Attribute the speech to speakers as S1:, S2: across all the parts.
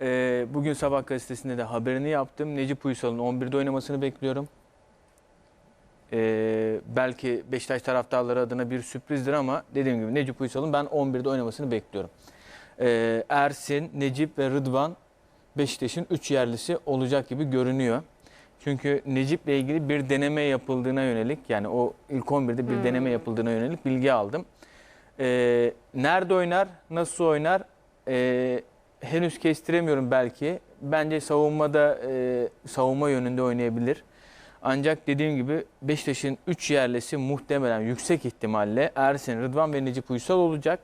S1: Ee, bugün sabah gazetesinde de haberini yaptım. Necip Uysal'ın 11'de oynamasını bekliyorum. Ee, belki Beşiktaş taraftarları adına bir sürprizdir ama dediğim gibi Necip Uysal'ın ben 11'de oynamasını bekliyorum. Ee, Ersin, Necip ve Rıdvan Beşiktaş'ın 3 yerlisi olacak gibi görünüyor. Çünkü Necip'le ilgili bir deneme yapıldığına yönelik yani o ilk 11'de bir deneme yapıldığına yönelik bilgi aldım. Ee, nerede oynar, nasıl oynar ee, henüz kestiremiyorum belki. Bence savunmada e, savunma yönünde oynayabilir. Ancak dediğim gibi Beşiktaş'ın 3 yerlisi muhtemelen yüksek ihtimalle Ersin, Rıdvan ve Necip Uysal olacak.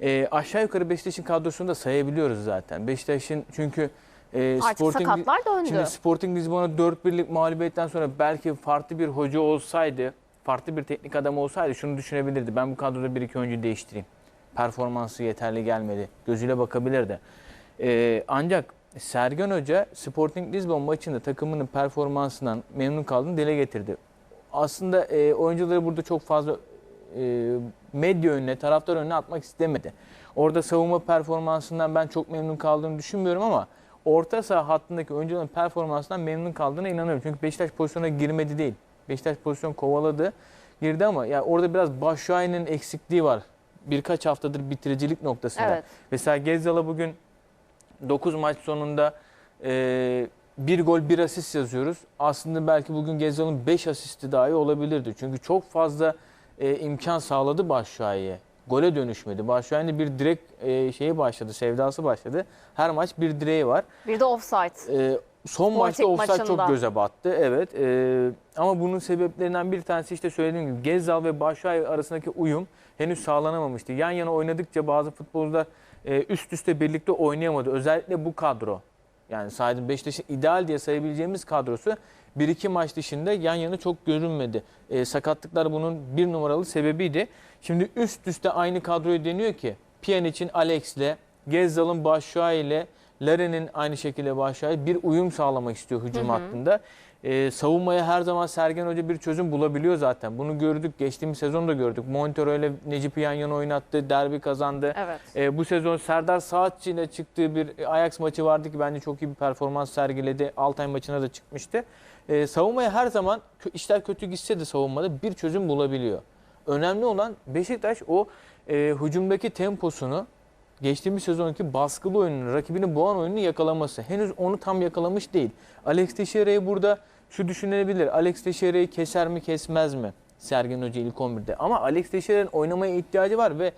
S1: Ee, aşağı yukarı Beşiktaş'ın kadrosunu da sayabiliyoruz zaten. Beşiktaş'ın çünkü e,
S2: Artık sakatlar döndü.
S1: Şimdi Sporting Lisbon'a 4-1'lik mağlubiyetten sonra belki farklı bir hoca olsaydı, farklı bir teknik adam olsaydı şunu düşünebilirdi. Ben bu kadroda 1-2 oyuncu değiştireyim. Performansı yeterli gelmedi. Gözüyle bakabilirdi. Ee, ancak Sergen Hoca Sporting Lisbon maçında takımının performansından memnun kaldığını dile getirdi. Aslında e, oyuncuları burada çok fazla e, medya önüne, taraftar önüne atmak istemedi. Orada savunma performansından ben çok memnun kaldığını düşünmüyorum ama orta saha hattındaki oyuncuların performansından memnun kaldığına inanıyorum. Çünkü Beşiktaş pozisyona girmedi değil. Beşiktaş pozisyon kovaladı, girdi ama ya orada biraz Başşuay'ın eksikliği var. Birkaç haftadır bitiricilik noktasında.
S2: Evet.
S1: Mesela Gezzal'a bugün 9 maç sonunda e, bir gol bir asist yazıyoruz. Aslında belki bugün Gezzal'ın 5 asisti dahi olabilirdi. Çünkü çok fazla e, imkan sağladı Başşuay'a. Gole dönüşmedi. Başşuay'ın da bir direk e, şeyi başladı, sevdası başladı. Her maç bir direği var.
S2: Bir de offside.
S1: Ee, son maçta
S2: Sporting
S1: offside
S2: maçında.
S1: çok göze battı. Evet. Ee, ama bunun sebeplerinden bir tanesi işte söylediğim gibi Gezzal ve Başakşehir arasındaki uyum henüz sağlanamamıştı. Yan yana oynadıkça bazı futbolcular e, üst üste birlikte oynayamadı. Özellikle bu kadro. Yani sadece Beşiktaş'ın ideal diye sayabileceğimiz kadrosu bir iki maç dışında yan yana çok görünmedi. Ee, sakatlıklar bunun bir numaralı sebebiydi. Şimdi üst üste aynı kadroyu deniyor ki Pjanic'in Alex'le, Gezzal'ın Başakşehir ile Larin'in aynı şekilde Başakşehir bir uyum sağlamak istiyor hücum hattında. Ee, savunmaya her zaman Sergen Hoca bir çözüm bulabiliyor zaten. Bunu gördük. Geçtiğimiz sezon da gördük. Montero ile Necip'i yan yana oynattı. Derbi kazandı.
S2: Evet.
S1: Ee, bu sezon Serdar Saatçi ile çıktığı bir Ajax maçı vardı ki bence çok iyi bir performans sergiledi. Altay maçına da çıkmıştı. Ee, savunmaya her zaman işler kötü gitse de savunmada bir çözüm bulabiliyor. Önemli olan Beşiktaş o e, hücumdaki temposunu geçtiğimiz sezonki baskılı oyununu, rakibini boğan oyununu yakalaması. Henüz onu tam yakalamış değil. Alex Teixeira'yı burada şu düşünülebilir. Alex Teixeira'yı keser mi kesmez mi? Sergen Hoca ilk 11'de. Ama Alex Teixeira'nın oynamaya ihtiyacı var ve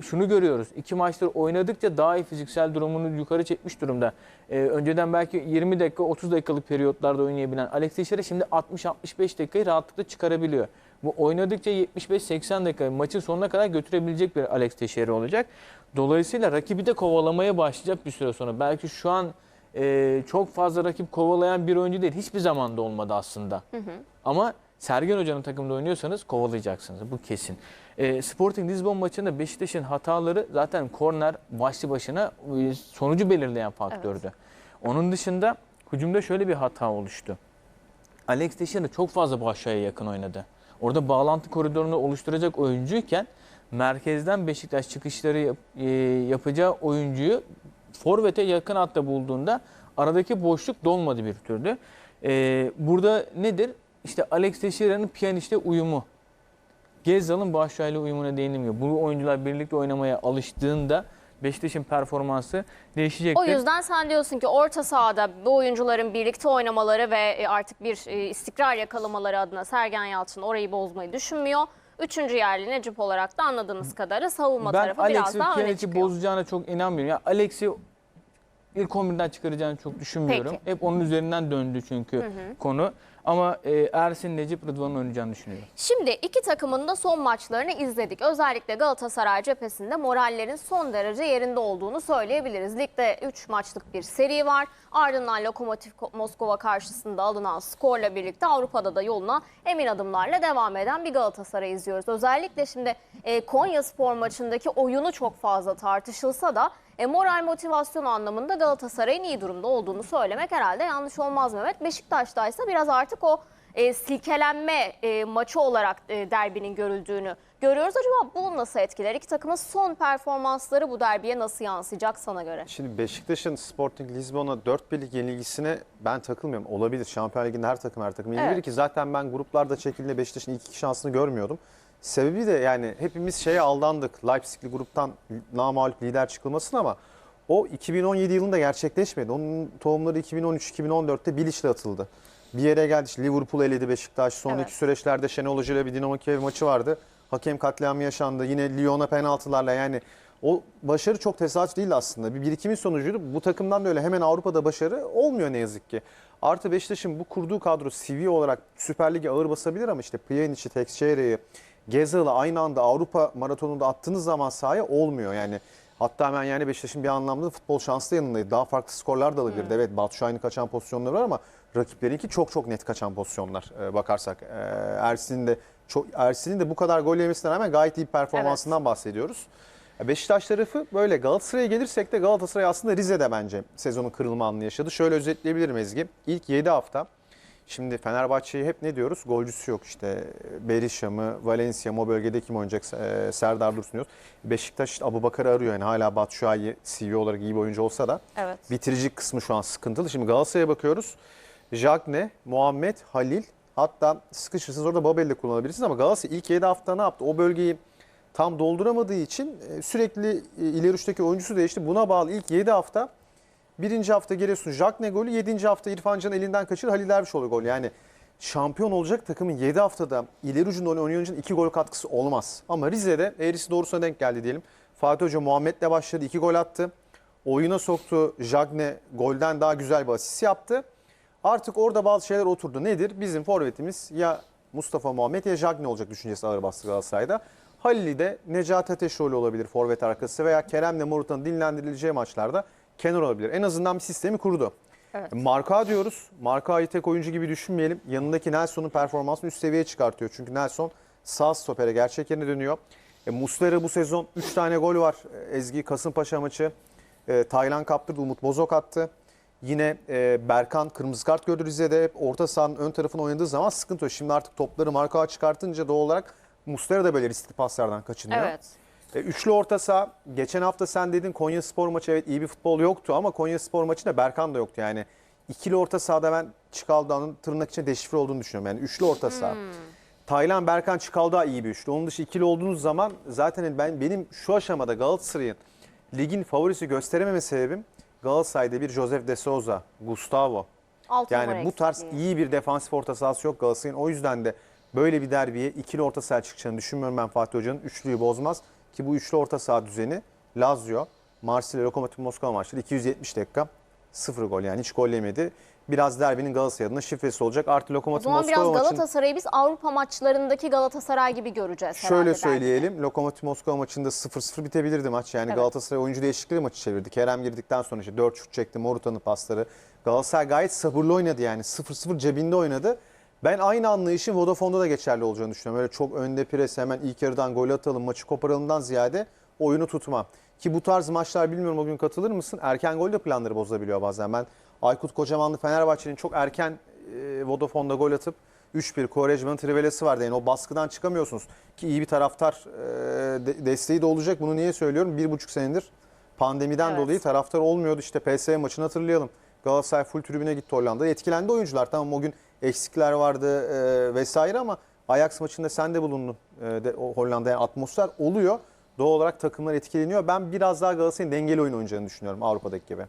S1: şunu görüyoruz. İki maçtır oynadıkça daha iyi fiziksel durumunu yukarı çekmiş durumda. Ee, önceden belki 20 dakika 30 dakikalık periyotlarda oynayabilen Alex Teixeira şimdi 60-65 dakikayı rahatlıkla çıkarabiliyor. Bu oynadıkça 75-80 dakika maçın sonuna kadar götürebilecek bir Alex Teixeira olacak. Dolayısıyla rakibi de kovalamaya başlayacak bir süre sonra. Belki şu an e, çok fazla rakip kovalayan bir oyuncu değil. Hiçbir zamanda olmadı aslında. Ama Sergen Hoca'nın takımda oynuyorsanız kovalayacaksınız. Bu kesin. E, Sporting Lisbon maçında Beşiktaş'ın hataları zaten korner başlı başına e, sonucu belirleyen faktördü. Onun dışında hücumda şöyle bir hata oluştu. Alex Teixeira çok fazla Başakşehir'e yakın oynadı. Orada bağlantı koridorunu oluşturacak oyuncuyken merkezden Beşiktaş çıkışları yap- e, yapacağı oyuncuyu forvete yakın hatta bulduğunda aradaki boşluk dolmadı bir türlü. E, burada nedir? İşte Alex Teixeira'nın Pjanic'le uyumu. Gezzal'ın Başakşehir'le uyumuna değinilmiyor. Bu oyuncular birlikte oynamaya alıştığında Beşiktaş'ın performansı değişecektir.
S2: O yüzden sen diyorsun ki orta sahada bu oyuncuların birlikte oynamaları ve e, artık bir e, istikrar yakalamaları adına Sergen Yalçın orayı bozmayı düşünmüyor. Üçüncü yerli Necip olarak da anladığımız kadarıyla savunma
S1: ben
S2: tarafı biraz
S1: Alex'i
S2: daha öne
S1: Pjanic'i
S2: çıkıyor.
S1: bozacağına çok inanmıyorum. Ya Alex'i ilk 11'den çıkaracağını çok düşünmüyorum.
S2: Peki.
S1: Hep onun üzerinden döndü çünkü konu. Ama e, Ersin, Necip, Rıdvan'ın oynayacağını düşünüyorum.
S2: Şimdi iki takımın da son maçlarını izledik. Özellikle Galatasaray cephesinde morallerin son derece yerinde olduğunu söyleyebiliriz. Ligde 3 maçlık bir seri var. Ardından Lokomotiv Moskova karşısında alınan skorla birlikte Avrupa'da da yoluna emin adımlarla devam eden bir Galatasaray izliyoruz. Özellikle şimdi e, Konya Spor maçındaki oyunu çok fazla tartışılsa da e, moral motivasyon anlamında Galatasaray'ın iyi durumda olduğunu söylemek herhalde yanlış olmaz Mehmet. Beşiktaş'ta ise biraz artık o e, silkelenme e, maçı olarak e, derbinin görüldüğünü görüyoruz. Acaba bu nasıl etkiler? İki takımın son performansları bu derbiye nasıl yansıyacak sana göre?
S3: Şimdi Beşiktaş'ın Sporting Lisbon'a 4 birlik yenilgisine ben takılmıyorum. Olabilir. Şampiyon Ligi'nde her takım her takım yenilir
S2: Evet.
S3: ki zaten ben gruplarda çekildiğinde Beşiktaş'ın ilk iki şansını görmüyordum. Sebebi de yani hepimiz şeye aldandık. Leipzig'li gruptan namağlup lider çıkılmasın ama o 2017 yılında gerçekleşmedi. Onun tohumları 2013-2014'te Bilic'le atıldı. Bir yere geldi işte Liverpool eledi Beşiktaş. Sonraki
S2: Evet.
S3: süreçlerde Şenol Hoca ile bir Dinamo Kiev maçı vardı. Hakem katliamı yaşandı. Yine Lyon'a penaltılarla yani o başarı çok tesadüf değil aslında. Bir birikimin sonucuydu. Bu takımdan da öyle hemen Avrupa'da başarı olmuyor ne yazık ki. Artı Beşiktaş'ın bu kurduğu kadro CV olarak Süper Lig'e ağır basabilir ama işte Pjanic'i, Teixeira'yı, Gezal'ı aynı anda Avrupa maratonunda attığınız zaman sahaya olmuyor yani. Hatta hemen yani Beşiktaş'ın bir anlamda futbol şanslı yanındaydı. Daha farklı skorlar da alabilirdi. Evet Batshuayi'nin kaçan pozisyonları var ama rakiplerinki çok çok net kaçan pozisyonlar e, bakarsak. E, Ersin'in de çok Ersin'in de bu kadar gol yemesine rağmen gayet iyi performansından bahsediyoruz. Ya Beşiktaş tarafı böyle Galatasaray'a gelirsek de Galatasaray aslında Rize'de bence sezonun kırılma anını yaşadı. Şöyle özetleyebilirim Ezgi. İlk 7 hafta Şimdi Fenerbahçe'yi hep ne diyoruz? Golcüsü yok işte. Berisha mı, Valencia mı o bölgede kim oynayacak? Ee, Serdar Dursun diyoruz. Beşiktaş işte Abu Bakar'ı arıyor. Yani hala Batshuayi CV olarak iyi bir oyuncu olsa da
S2: Evet.
S3: bitirici kısmı şu an sıkıntılı. Şimdi Galatasaray'a bakıyoruz. Jagne, Muhammed, Halil hatta sıkışırsanız orada Babel'i de kullanabilirsiniz ama Galatasaray ilk 7 hafta ne yaptı? O bölgeyi tam dolduramadığı için e, sürekli e, ileri uçtaki oyuncusu değişti. Buna bağlı ilk 7 hafta birinci hafta Giresun Jagne golü, 7. hafta İrfan Can elinden kaçırdı. Halil Dervişoğlu gol. Yani şampiyon olacak takımın 7 haftada ileri ucunda oynayan 2 gol katkısı olmaz. Ama Rize'de eğrisi doğrusuna denk geldi diyelim. Fatih Hoca Muhammed'le başladı. 2 gol attı. Oyuna soktu. Jagne golden daha güzel bir asist yaptı. Artık orada bazı şeyler oturdu. Nedir? Bizim forvetimiz ya Mustafa Muhammed ya Jagne olacak düşüncesi ağır bastı Galatasaray'da. Halil'i de Necati Ateşoğlu olabilir forvet arkası veya Kerem'le Morutan'ın dinlendirileceği maçlarda kenar olabilir. En azından bir sistemi kurdu.
S2: Evet.
S3: Marka diyoruz. Marka'yı tek oyuncu gibi düşünmeyelim. Yanındaki Nelson'un performansını üst seviyeye çıkartıyor. Çünkü Nelson sağ stopere gerçek yerine dönüyor. E, Muslera bu sezon 3 tane gol var. E, Ezgi Kasımpaşa maçı. E, Taylan kaptırdı. Umut Bozok attı. Yine e, Berkan kırmızı kart gördü Rize'de. Hep orta sahanın ön tarafına oynadığı zaman sıkıntı yok. Şimdi artık topları marka çıkartınca doğal olarak Muslera da böyle riskli paslardan kaçınıyor.
S2: Evet.
S3: E, Üçlü orta saha. Geçen hafta sen dedin Konya Spor maçı evet iyi bir futbol yoktu ama Konya Spor maçında Berkan da yoktu yani. İkili orta sahada ben Çikaldağ'ın tırnak içinde deşifre olduğunu düşünüyorum. Yani üçlü orta saha. Taylan, Berkan, Çikaldağ iyi bir üçlü. Onun dışı ikili olduğunuz zaman zaten ben benim şu aşamada Galatasaray'ın ligin favorisi gösterememe sebebim Galatasaray'da bir Josef de Souza, Gustavo.
S2: Altı
S3: Yani bu tarz
S2: eksikliği.
S3: iyi bir defansif orta sahası yok Galatasaray'ın. O yüzden de böyle bir derbiye ikili orta saha çıkacağını düşünmüyorum ben Fatih Hoca'nın. Üçlüyü bozmaz ki bu üçlü orta saha düzeni Lazio, Marsilya, Lokomotiv Moskova maçları 270 dakika 0 gol yani hiç gol yemedi. Biraz derbinin Galatasaray adına şifresi olacak. Artı
S2: O
S3: Lokomotiv
S2: zaman biraz
S3: Moskova maçın
S2: Galatasaray'ı biz Avrupa maçlarındaki Galatasaray gibi göreceğiz
S3: Şöyle söyleyelim. Lokomotiv Moskova maçında 0-0 bitebilirdi maç. Yani
S2: Evet.
S3: Galatasaray oyuncu değişikliği maçı çevirdi. Kerem girdikten sonra işte 4 şut çekti. Morutan'ın pasları. Galatasaray gayet sabırlı oynadı yani. 0-0 cebinde oynadı. Ben aynı anlayışın Vodafone'da da geçerli olacağını düşünüyorum. Öyle çok önde pres hemen ilk yarıdan gol atalım, maçı koparalımdan ziyade oyunu tutma. Ki bu tarz maçlar bilmiyorum o gün katılır mısın? Erken gol de planları bozabiliyor bazen. Ben Aykut Kocamanlı Fenerbahçe'nin çok erken e, Vodafone'da gol atıp 3-1 Quaresma'nın trivelesi vardı. Yani o baskıdan çıkamıyorsunuz. Ki iyi bir taraftar e, de- desteği de olacak. Bunu niye söylüyorum? Bir buçuk senedir pandemiden
S2: Evet.
S3: dolayı taraftar olmuyordu. İşte PSV maçını hatırlayalım. Galatasaray full tribüne gitti Hollanda'da. Etkilendi oyuncular. Tamam o gün eksikler vardı e, vesaire ama Ajax maçında sen de bulundun. E, de, Hollanda'ya atmosfer oluyor. Doğal olarak takımlar etkileniyor. Ben biraz daha Galatasaray'ın dengeli oyun oynayacağını düşünüyorum Avrupa'daki gibi.